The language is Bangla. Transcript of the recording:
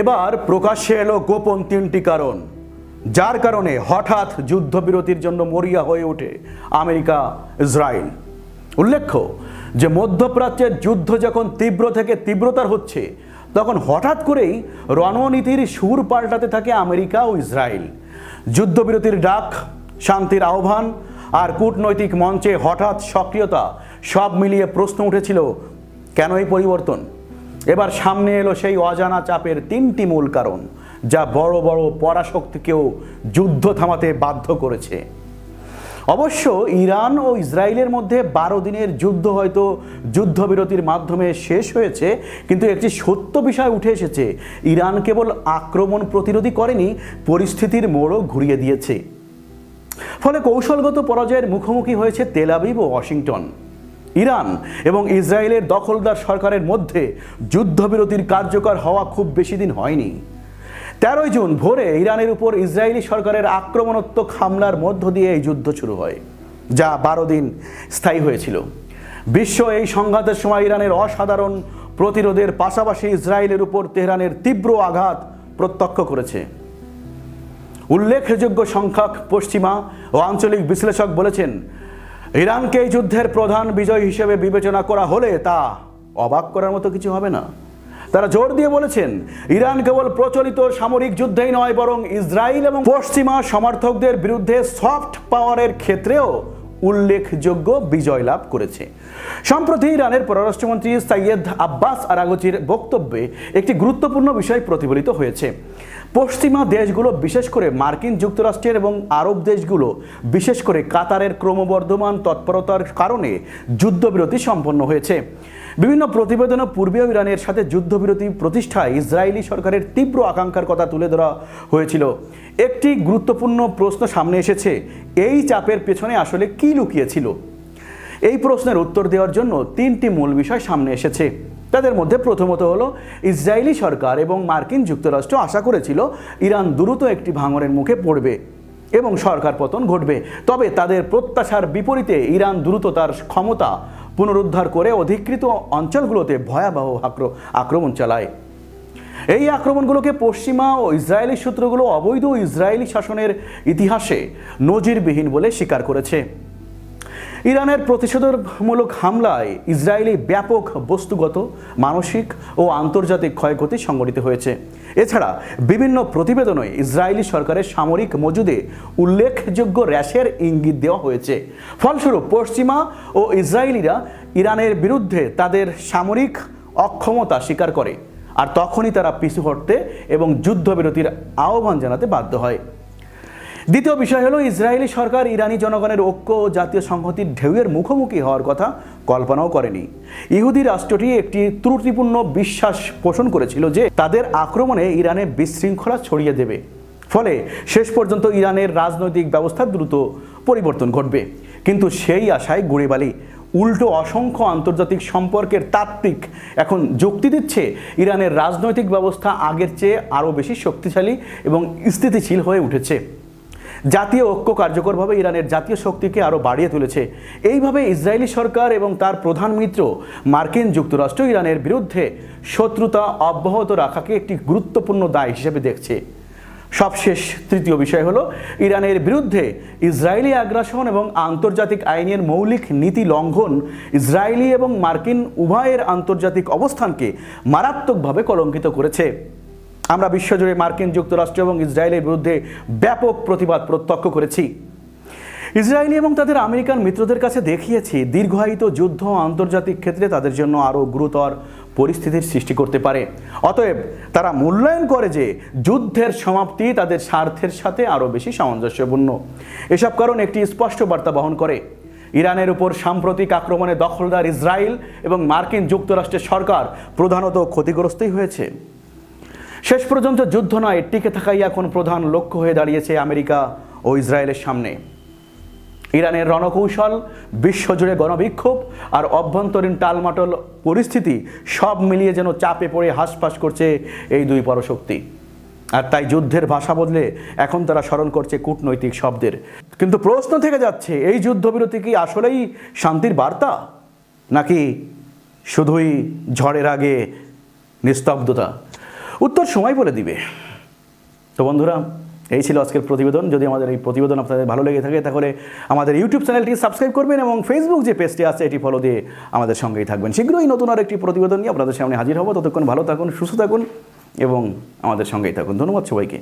এবার প্রকাশ্যে এলো গোপন তিনটি কারণ। যার কারণে হঠাৎ যুদ্ধবিরতির জন্য মরিয়া হয়ে ওঠে আমেরিকা, ইসরায়েল। উল্লেখ্য যে মধ্যপ্রাচ্যের যুদ্ধ যখন তীব্র থেকে তীব্রতার হচ্ছে, তখন হঠাৎ করেই রণনীতির সুর পাল্টাতে থাকে আমেরিকা ও ইসরায়েল। যুদ্ধবিরতির ডাক, শান্তির আহ্বান আর কূটনৈতিক মঞ্চে হঠাৎ সক্রিয়তা সব মিলিয়ে প্রশ্ন উঠেছিল, কেন এই পরিবর্তন? এবার সামনে এলো সেই অজানা চাপের তিনটি মূল কারণ, যা বড় বড় পরাশক্তিকেও যুদ্ধ থামাতে বাধ্য করেছে। অবশ্য ইরান ও ইসরায়েলের মধ্যে বারো দিনের যুদ্ধ হয়তো যুদ্ধবিরতির মাধ্যমে শেষ হয়েছে, কিন্তু একটি সত্য বিষয় উঠে এসেছে, ইরান কেবল আক্রমণ প্রতিরোধী করেনি, পরিস্থিতির মোড়ও ঘুরিয়ে দিয়েছে। ফলে কৌশলগত পরাজয়ের মুখোমুখি হয়েছে তেলাবিব ও ওয়াশিংটন। ইরান এবং ইসরায়েলের দখলদার সরকারের মধ্যে যুদ্ধবিরতির কার্যকর হওয়া খুব বেশি দিন হয়নি। তেরোই জুন ভোরে ইরানের উপর ইসরায়েলি সরকারের আক্রমণাত্মক হামলার মধ্য দিয়ে এই যুদ্ধ শুরু হয়, যা বারো দিন স্থায়ী হয়েছিল। বিশ্ব এই সংঘাতের সময় ইরানের অসাধারণ প্রতিরোধের পাশাপাশি ইসরায়েলের উপর তেহরানের তীব্র আঘাত প্রত্যক্ষ করেছে। উল্লেখযোগ্য সংখ্যক পশ্চিমা ও আঞ্চলিক বিশ্লেষক বলেছেন ইরানকে এই যুদ্ধের প্রধান বিজয় হিসেবে বিবেচনা করা হলে তা অবাক করার মতো কিছু হবে না। তারা জোর দিয়ে বলেছেন, ইরান কেবল প্রচলিত সামরিক যুদ্ধেই নয়, বরং ইসরায়েল এবং পশ্চিমা সমর্থকদের বিরুদ্ধে সফট পাওয়ারের ক্ষেত্রেও উল্লেখযোগ্য বিজয় লাভ করেছে। সম্প্রতি ইরানের পররাষ্ট্রমন্ত্রী সাইয়েদ আব্বাস আরাগচির বক্তব্যে একটি গুরুত্বপূর্ণ বিষয় প্রতিফলিত হয়েছে। পশ্চিমা দেশগুলো বিশেষ করে মার্কিন যুক্তরাষ্ট্রের এবং আরব দেশগুলো, বিশেষ করে কাতারের ক্রমবর্ধমান তৎপরতার কারণে যুদ্ধবিরতি সম্পন্ন হয়েছে। বিভিন্ন প্রতিবেদনে পূর্বীয় ইরানের সাথে যুদ্ধবিরতি প্রতিষ্ঠায় ইসরায়েলি সরকারের তীব্র আকাঙ্ক্ষার কথা তুলে ধরা হয়েছিল। একটি গুরুত্বপূর্ণ প্রশ্ন সামনে এসেছে, এই চাপের পেছনে আসলে কি লুকিয়েছিল? এই প্রশ্নের উত্তর দেওয়ার জন্য তিনটি মূল বিষয় সামনে এসেছে। তাদের মধ্যে প্রথমত হলো ইসরায়েলি সরকার এবং মার্কিন যুক্তরাষ্ট্র আশা করেছিল ইরান দ্রুত একটি ভাঙনের মুখে পড়বে এবং সরকার পতন ঘটবে। তবে তাদের প্রত্যাশার বিপরীতে ইরান দ্রুত তার ক্ষমতা পুনরুদ্ধার করে অধিকৃত অঞ্চলগুলোতে ভয়াবহ আক্র- আক্রমণ চালায়। এই আক্রমণগুলোকে পশ্চিমা ও ইসরায়েলি সূত্রগুলো অবৈধ ইসরায়েলি শাসনের ইতিহাসে নজিরবিহীন বলে স্বীকার করেছে। ইরানের প্রতিশোধমূলক হামলায় ইসরায়েলি ব্যাপক বস্তুগত, মানসিক ও আন্তর্জাতিক ক্ষয়ক্ষতি সংঘটিত হয়েছে। এছাড়া বিভিন্ন প্রতিবেদনে ইসরায়েলি সরকারের সামরিক মজুদে উল্লেখযোগ্য র্যাশের ইঙ্গিত দেওয়া হয়েছে। ফলস্বরূপ, পশ্চিমা ও ইসরায়েলিরা ইরানের বিরুদ্ধে তাদের সামরিক অক্ষমতা স্বীকার করে, আর তখনই তারা পিছু হটতে এবং যুদ্ধবিরতির আহ্বান জানাতে বাধ্য হয়। দ্বিতীয় বিষয় হলো, ইসরায়েলি সরকার ইরানি জনগণের ঐক্য ও জাতীয় সংহতির ঢেউয়ের মুখোমুখি হওয়ার কথা কল্পনাও করেনি। ইহুদি রাষ্ট্রটি একটি ত্রুটিপূর্ণ বিশ্বাস পোষণ করেছিল যে তাদের আক্রমণে ইরানে বিশৃঙ্খলা ছড়িয়ে দেবে। ফলে শেষ পর্যন্ত ইরানের রাজনৈতিক ব্যবস্থা দ্রুত পরিবর্তন ঘটবে। কিন্তু সেই আশায় গুড়েবালি উল্টো অসংখ্য আন্তর্জাতিক সম্পর্কের তাত্ত্বিক এখন যুক্তি দিচ্ছে, ইরানের রাজনৈতিক ব্যবস্থা আগের চেয়ে আরও বেশি শক্তিশালী এবং স্থিতিশীল হয়ে উঠেছে। জাতীয় ঐক্য কার্যকরভাবে ইরানের জাতীয় শক্তিকে আরও বাড়িয়ে তুলেছে। এইভাবে ইসরায়েলি সরকার এবং তার প্রধান মিত্র মার্কিন যুক্তরাষ্ট্র ইরানের বিরুদ্ধে শত্রুতা অব্যাহত রাখাকে একটি গুরুত্বপূর্ণ দায় হিসেবে দেখছে। সবশেষ তৃতীয় বিষয় হলো, ইরানের বিরুদ্ধে ইসরায়েলি আগ্রাসন এবং আন্তর্জাতিক আইনের মৌলিক নীতি লঙ্ঘন ইসরায়েলি এবং মার্কিন উভয়ের আন্তর্জাতিক অবস্থানকে মারাত্মকভাবে কলঙ্কিত করেছে। আমরা বিশ্বজুড়ে মার্কিন যুক্তরাষ্ট্র এবং ইসরায়েলের বিরুদ্ধে ব্যাপক প্রতিবাদ প্রত্যক্ষ করেছি। ইসরায়েলি এবং তাদের আমেরিকান মিত্রদের কাছে দেখিয়েছি, দীর্ঘায়িত যুদ্ধ আন্তর্জাতিক ক্ষেত্রে তাদের জন্য আরও গুরুতর পরিস্থিতির সৃষ্টি করতে পারে। অতএব তারা মূল্যায়ন করে যে যুদ্ধের সমাপ্তি তাদের স্বার্থের সাথে আরও বেশি সামঞ্জস্যপূর্ণ। এসব কারণ একটি স্পষ্ট বার্তা বহন করে। ইরানের উপর সাম্প্রতিক আক্রমণে দখলদার ইসরায়েল এবং মার্কিন যুক্তরাষ্ট্রের সরকার প্রধানত ক্ষতিগ্রস্তই হয়েছে। শেষ পর্যন্ত যুদ্ধ নয়, টিকে থাকাই এখন প্রধান লক্ষ্য হয়ে দাঁড়িয়েছে আমেরিকা ও ইসরায়েলের সামনে। ইরানের রণকৌশল, বিশ্বজুড়ে গণবিক্ষোভ আর অভ্যন্তরীণ টালমাটল পরিস্থিতি সব মিলিয়ে যেন চাপে পড়ে হাঁসফাঁস করছে এই দুই পরশক্তি। আর তাই যুদ্ধের ভাষা বদলে এখন তারা স্মরণ করছে কূটনৈতিক শব্দের। কিন্তু প্রশ্ন থেকে যাচ্ছে, এই যুদ্ধবিরতি কি আসলেই শান্তির বার্তা? নাকি শুধুই ঝড়ের আগে নিস্তব্ধতা? উত্তর সময় বলে দিবে। তো বন্ধুরা, এই ছিল আজকের প্রতিবেদন। যদি আমাদের এই প্রতিবেদন আপনাদের ভালো লেগে থাকে, তাহলে আমাদের ইউটিউব চ্যানেলটি সাবস্ক্রাইব করবেন এবং ফেসবুক যে পেজটি আছে, এটি ফলো দিয়ে আমাদের সঙ্গেই থাকবেন। শীঘ্রই নতুন আর একটি প্রতিবেদন নিয়ে আপনাদের সামনে হাজির হব। ততক্ষণ ভালো থাকুন, সুস্থ থাকুন এবং আমাদের সঙ্গেই থাকুন। ধন্যবাদ সবাইকে।